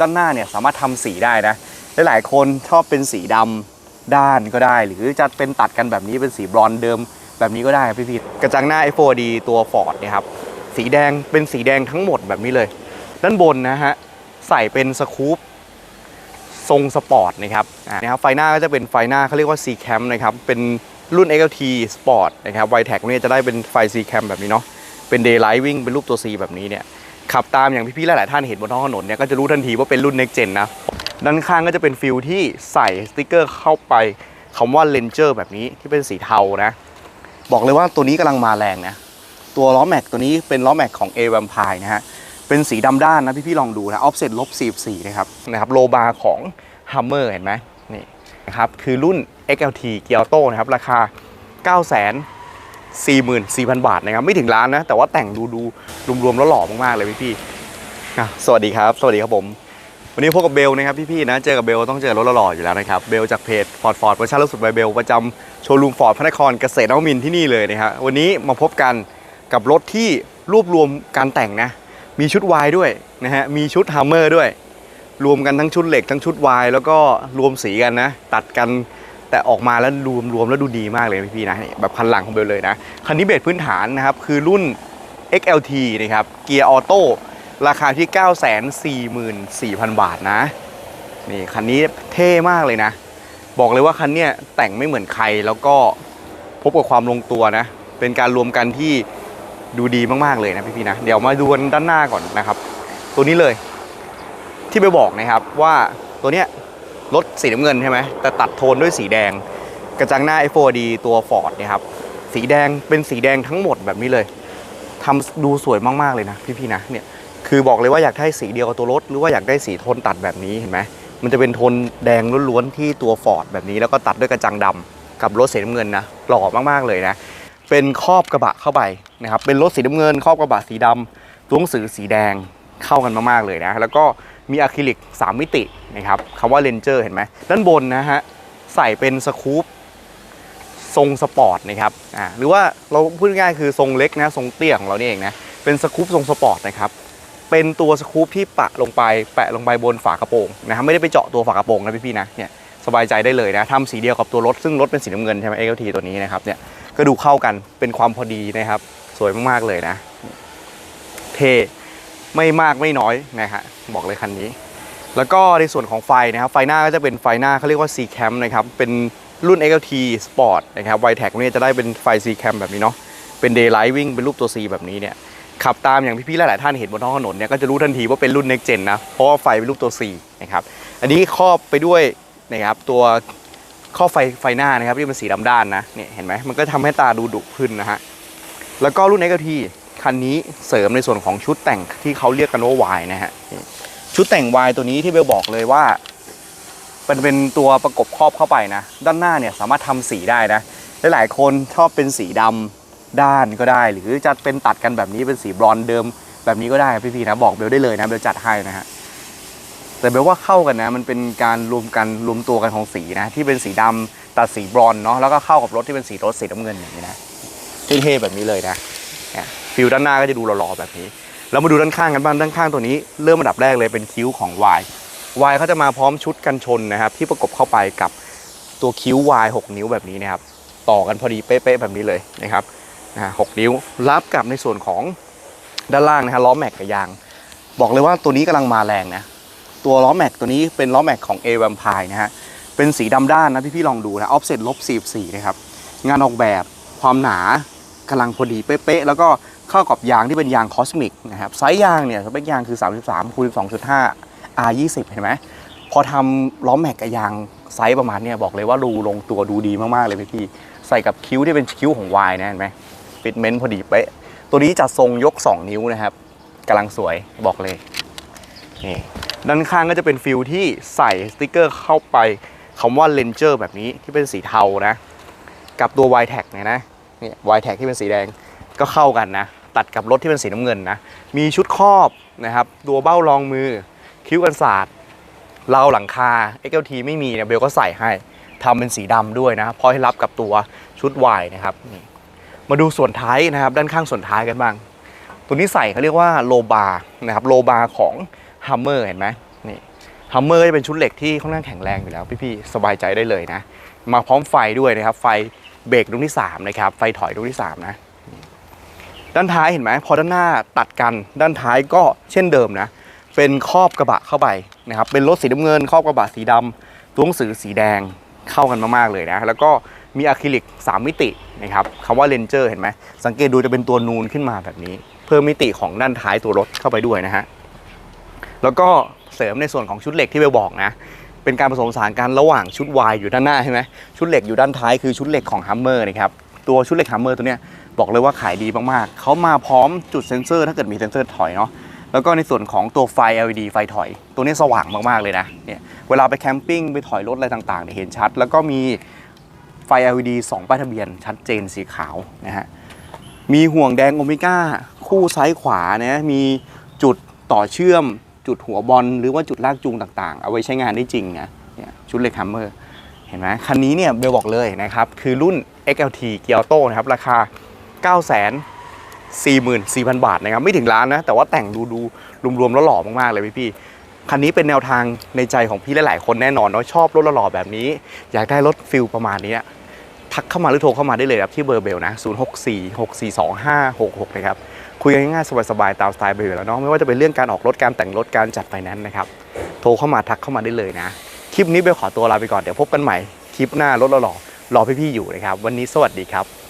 ด้านหน้าเนี่ยสามารถทำสีได้นะหลายๆคนชอบเป็นสีดำด้านก็ได้ หรือจะเป็นตัดกันแบบนี้เป็นสีบรอนซ์เดิมแบบนี้ก็ได้พี่พีทกระจังหน้า F4D ตัว Ford เนี่ยครับสีแดงเป็นสีแดงทั้งหมดแบบนี้เลย ด้านบนนะฮะใส่เป็นสกู๊ปทรงสปอร์ตนะครับอ่านะครับไฟหน้าก็จะเป็นไฟหน้าเขาเรียกว่า C Cam นะครับเป็นรุ่น XLT Sport นะครับ y t e c เนี่ยจะได้เป็นไฟ C Cam แบบนี้เนาะเป็น Daylight วิ่งเป็นรูปตัว C แบบนี้เนี่ย ขับตามอย่างพี่ๆหลายๆท่านเห็นบนท้องถนนเนี่ยก็จะรู้ทันทีว่าเป็นรุ่น next gen นะด้านข้างก็จะเป็นฟิลที่ใส่สติกเกอร์เข้าไปคำว่า Ranger แบบนี้ที่เป็นสีเทานะ บอกเลยว่าตัวนี้กำลังมาแรงนะ ตัวล้อแม็กตัวนี้เป็นล้อแม็กของ A Vampire นะฮะ เป็นสีดำด้านนะพี่ๆลองดูนะ offset ลบ44นะครับ นะครับโลบาของ Hummer เห็นไหมนี่นะครับ คือรุ่น XLT เกียร์โตนะครับ ราคา9 4 4 0 0 0 บาทนะครับ ไม่ถึงล้านนะ แต่ว่าแต่งดูดูรวมๆแล้วหล่อมากๆเลยพี่ๆอ่สวัสดีครับ สวัสดีครับผม วันนี้พบกับเบลนะครับพี่ๆนะ เจอกับเบลต้องเจอรถหล่อๆอยู่แล้วนะครับ เบลจากเพจฟอร์ดฟอร์ดประชาล่าสุดใบเบลประจำโชว์รูมฟอร์ดพระนครเกษตรนวมินที่นี่เลยนะครับวันนี้มาพบกันกับรถที่รวบรวมการแต่งนะ มีชุดวายด้วยนะฮะ มีชุดฮัมเมอร์ด้วย รวมกันทั้งชุดเหล็กทั้งชุดวายแล้วก็รวมสีกันนะ ตัดกัน แต่ออกมาแล้วรวมรวมแล้วดูดีมากเลยพี่ๆนะแบบพันหลังของเบลเลยนะคันนี้เบสพื้นฐานนะครับคือรุ่น XLT นะครับเกียร์ออโต้ราคาที่ 944,000 บาทนะ นี่คันนี้เท่มากเลยนะ บอกเลยว่าคันเนี้ยแต่งไม่เหมือนใครแล้วก็พบกับความลงตัวนะ เป็นการรวมกันที่ดูดีมากๆเลยนะพี่ๆนะ เดี๋ยวมาดูด้านหน้าก่อนนะครับ ตัวนี้เลย ที่ไปบอกนะครับว่าตัวเนี้ย รถสีน้ำเงินใช่ไหมแต่ตัดโทนด้วยสีแดง กระจังหน้า F4D ตัว Ford เนี่ยครับสีแดงเป็นสีแดงทั้งหมดแบบนี้เลยทำดูสวยมากๆเลยนะพี่ๆนะเนี่ยคือบอกเลยว่าอยากได้สีเดียวกับตัวรถ หรือว่าอยากได้สีโทนตัดแบบนี้เห็นไหมมันจะเป็นโทนแดงล้วนๆที่ตัว Ford แบบนี้แล้วก็ตัดด้วยกระจังดำกับรถสีน้ำเงินนะหล่อมากๆเลยนะเป็นครอบกระบะเข้าไปนะครับเป็นรถสีน้ำเงินครอบกระบะสีดำตัวหนังสือสีแดงเข้ากันมากๆเลยนะแล้วก็ มีอะคริลิก 3 มิตินะครับคำว่าเลนเจอร์เห็นไหมด้านบนนะฮะใส่เป็นสกู๊ปทรงสปอร์ตนะครับอ่าหรือว่าเราพูดง่ายคือทรงเล็กนะทรงเตี้ยของเรานี่เองนะเป็นสกู๊ปทรงสปอร์ตนะครับเป็นตัวสกู๊ปที่ปะลงไปแปะลงไปบนฝากระโปรงนะครับไม่ได้ไปเจาะตัวฝากระโปรงนะพี่ๆนะเนี่ยสบายใจได้เลยนะทำสีเดียวกับตัวรถซึ่งรถเป็นสีน้ำเงินใช่ไหม XLT ตัวนี้นะครับเนี่ยก็ดูเข้ากันเป็นความพอดีนะครับ สวยมากๆเลยนะ เท่ ไม่มากไม่น้อยนะฮะบอกเลยคันนี้ แล้วก็ในส่วนของไฟนะครับไฟหน้าก็จะเป็นไฟหน้าเขาเรียกว่า C Cam นะครับเป็นรุ่น XLT Sport นะครับ y t e c เนี่ยจะได้เป็นไฟ C Cam แบบนี้เนาะเป็น Daylight วิ่งเป็นรูปตัว C แบบนี้เนี่ยขับตามอย่างพี่ๆหลายๆท่านเห็นบนท้องถนนเนี่ยก็จะรู้ทันทีว่าเป็นรุ่น Next Gen นะเพราะว่าไฟเป็นรูปตัว C นะครับอันนี้ครอบไปด้วยนะครับตัวครอไฟไฟหน้านะครับที่เป็นสีดำด้านนะเนี่ยเห็นไหมมันก็ทำให้ตาดูดุขึ้นนะฮะแล้วก็รุ่น XLT คันนี้เสริมในส่วนของชุดแต่งที่เขาเรียกกันว่า Y นะฮะชุดแต่ง Y ตัวนี้ที่เบลบอกเลยว่ามันเป็นตัวประกบครอบเข้าไปนะ ด้านหน้าเนี่ยสามารถทำสีได้นะหลายๆคนชอบเป็นสีดำด้านก็ได้ หรือจะเป็นตัดกันแบบนี้เป็นสีบรอนเดิม แบบนี้ก็ได้พี่ๆนะบอกเบลได้เลยนะเบลจัดให้นะฮะแต่เบลว่าเข้ากันนะ มันเป็นการรวมกันรวมตัวกันของสีนะ ที่เป็นสีดำตัดสีบรอนเนาะแล้วก็เข้ากับรถที่เป็นสีรถสีน้ำเงินอย่างนี้นะเท่ๆแบบนี้เลยนะ ฟิลด้านหน้าก็จะดูหล่อๆแบบนี้เรามาดูด้านข้างกันบ้างด้านข้างตัวนี้เริ่มอันดับแรกเลยเป็นคิ้วของ Y Y เขาจะมาพร้อมชุดกันชนนะครับ ที่ประกบเข้าไปกับตัวคิ้ว Y 6 นิ้วแบบนี้นะครับ ต่อกันพอดีเป๊ะๆแบบนี้เลยนะครับนะหกนิ้วรับกับในส่วนของด้านล่างนะฮะล้อแม็กกับยาง บอกเลยว่าตัวนี้กำลังมาแรงนะตัวล้อแม็กตัวนี้เป็นล้อแม็กของ A Vampire นะฮะเป็นสีดำด้านนะพี่ๆลองดูนะ offset ลบ44นะครับงานออกแบบความหนากำลังพอดีเป๊ะๆแล้วก็ เข้ากับยางที่เป็นยางคอสมิกนะครับไซส์ยางเนี่ยสเปคยางคือ 33คูณ12.5 R20 เห็นไหมพอทำล้อแม็กกับยางไซส์ประมาณเนี้ยบอกเลยว่าดูลงตัวดูดีมากๆเลยพี่พี่ใส่กับคิ้วที่เป็นคิ้วของ Y นะเห็นไหมฟิตเมนต์พอดีเป๊ะตัวนี้จัดทรงยก 2 นิ้วนะครับกำลังสวยบอกเลยนี่ด้านข้างก็จะเป็นฟิลที่ใส่สติกเกอร์เข้าไปคำว่า Ranger แบบนี้ที่เป็นสีเทานะ กับตัว y t e c เนี่ยนะนี่ y t e c ที่เป็นสีแดง ก็เข้ากันนะ ตัดกับรถที่เป็นสีน้ำเงินนะ มีชุดครอบนะครับตัวเบ้ารองมือ คิ้วกันศาสตร์ราหลังคา XLT ไม่มีเนี่ยเบลก็ใส่ให้ทำเป็นสีดำด้วยนะพอให้รับกับตัวชุด Y นะครับนี่มาดูส่วนท้ายนะครับ ด้านข้างส่วนท้ายกันบ้าง ตัวนี้ใส่เขาเรียกว่าโลบาร์นะครับโลบาร์ของ Hummer เห็นไหมนี่ฮัมเมอร์จะเป็นชุดเหล็กที่ค่อนข้างแข็งแรงอยู่แล้วพี่ๆสบายใจได้เลยนะ มาพร้อมไฟด้วยนะครับ ไฟเบรกดวงที่สามนะครับไฟถอยดวงที่สามนะ ด้านท้ายเห็นไหมพอด้านหน้าตัดกันด้านท้ายก็เช่นเดิมนะเป็นครอบกระบะเข้าไปนะครับเป็นรถสีน้ำเงินครอบกระบะสีดำตัวหนังสือสีแดงเข้ากันมากๆเลยนะแล้วก็มีอะคริลิก 3 มิตินะครับคำว่าเลนเจอร์เห็นไหมสังเกตดูจะเป็นตัวนูนขึ้นมาแบบนี้ เพิ่มมิติของด้านท้ายตัวรถเข้าไปด้วยนะฮะแล้วก็เสริมในส่วนของชุดเหล็กที่เบลบอกนะเป็นการผสมผสานกันระหว่างชุดวายอยู่ด้านหน้าใช่ไหมชุดเหล็กอยู่ด้านท้ายคือชุดเหล็กของฮัมเมอร์นะครับตัวชุดเหล็กฮัมเมอร์ตัวเนี้ย บอกเลยว่าขายดีมากๆเขามาพร้อมจุดเซ็นเซอร์ถ้าเกิดมีเซ็นเซอร์ถอยเนาะแล้วก็ในส่วนของตัวไฟ LED ไฟถอย ตัวนี้สว่างมากๆเลยนะเนี่ยเวลาไปแคมปิ้งไปถอยรถอะไรต่างๆเนี่ยเห็นชัด แล้วก็มีไฟ LED 2 ป้ายทะเบียน ชัดเจนสีขาวนะฮะมีห่วงแดงโอเมก้าคู่ซ้ายขวานะมีจุดต่อเชื่อม จุดหัวบอลหรือว่าจุดลากจูงต่างๆ เอาไว้ใช้งานได้จริงนะเนี่ยชุดเล็กฮัมเมอร์เห็นไหมคันนี้เนี่ยเบลบอกเลยนะครับ คือรุ่น XLT เกียร์โต้นะครับ ราคา 9 4 4 0 0 0 บาทนะครับ ไม่ถึงล้านนะ แต่ว่าแต่งดูดูรวมๆแล้วหล่อมากๆเลยพี่พี่ๆคันนี้เป็นแนวทางในใจของพี่หลายๆคนแน่นอนเนาะชอบรถหล่อๆแบบนี้ อยากได้รถฟิลประมาณนี้ทักเข้ามาหรือโทรเข้ามาได้เลยครับที่เบอร์เบลนะ 0 6 4 6 4 2 5 6 6 นะครับ คุยกันง่ายๆสบายๆตามสไตล์เบลแล้วเนาะไม่ว่าจะเป็นเรื่องการออกรถการแต่งรถการจัดไฟแนนซ์นะครับโทรเข้ามาทักเข้ามาได้เลยนะ คลิปนี้เบลขอตัวลาไปก่อนเดี๋ยวพบกันใหม่คลิปหน้ารถหล่อรอพี่ๆอยู่นะครับวันนี้สวัสดีครับ